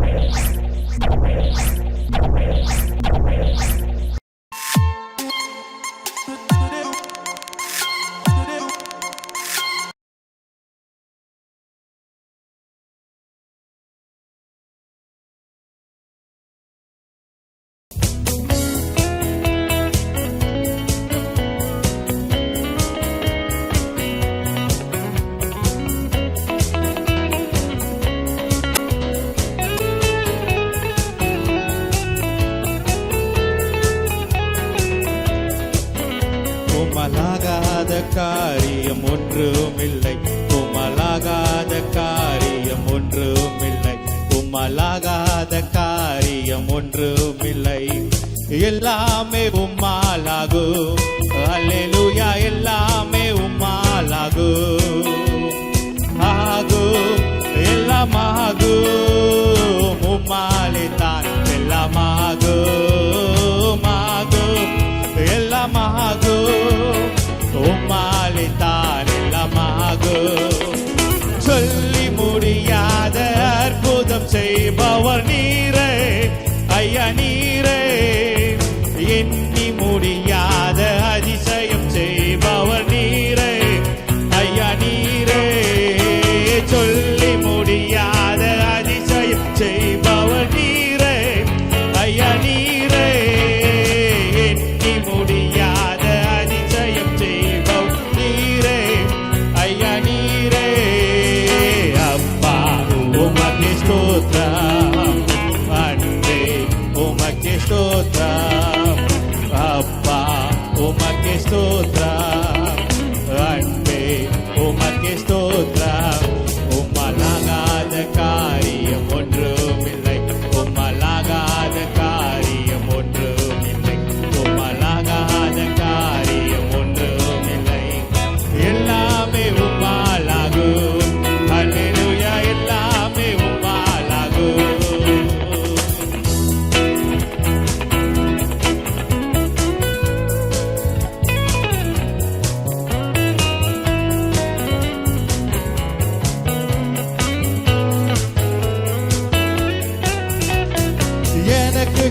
Let's go. ஒன்றுமில்லை. உமலாகாத காரியம் ஒன்றுமில்லை. உமலாகாத காரியம் ஒன்றுமில்லை. எல்லாமே உம்மாலாகும். அல்லேலூயா எல்லாமே உம்மாலாகும்.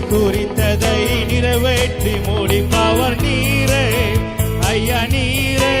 குறித்ததை நிறைவேற்றி முடிப்பவர் நீரே. ஐயா நீரே.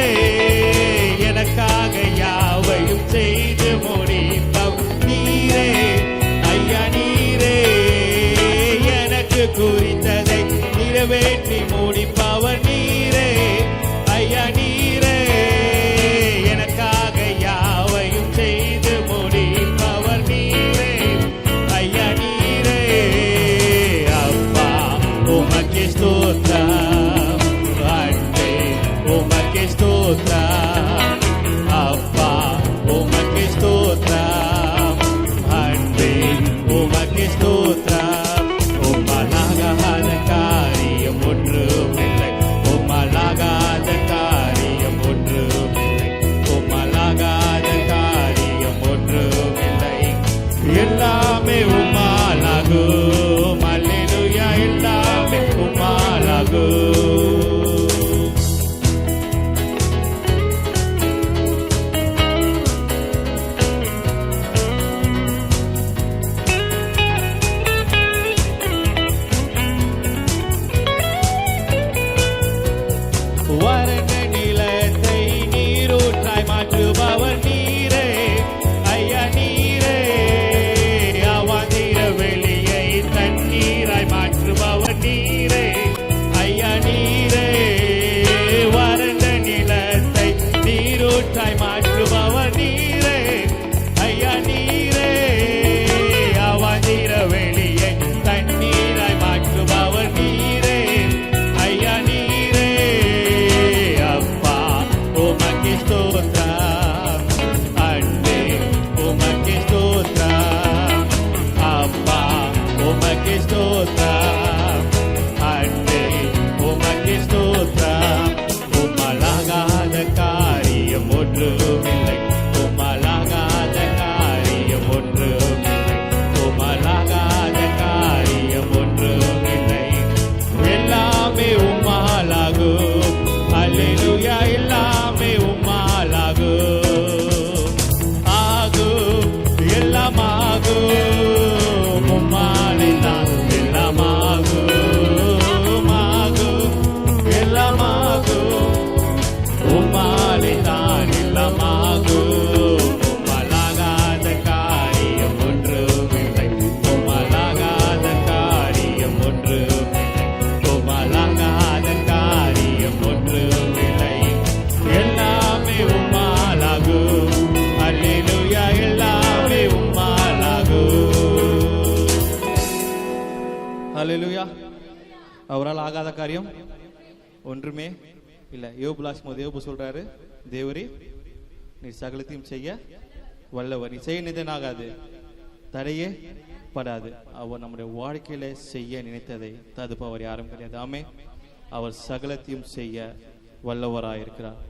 Lord. அவரால் ஆகாத காரியம் ஒன்றுமே இல்லை. யோபு லாஸ்மோ தேவபு சொல்றாரு தேவரி நீ சகலத்தையும் செய்ய வல்லவர். நீ செய்ய நிதனாகாது தடையே படாது. அவர் நம்முடைய வாழ்க்கையில செய்ய நினைத்ததை தடுப்பவர் யாரும் கிடையாது. ஆமே அவர் சகலத்தையும் செய்ய வல்லவராயிருக்கிறார்.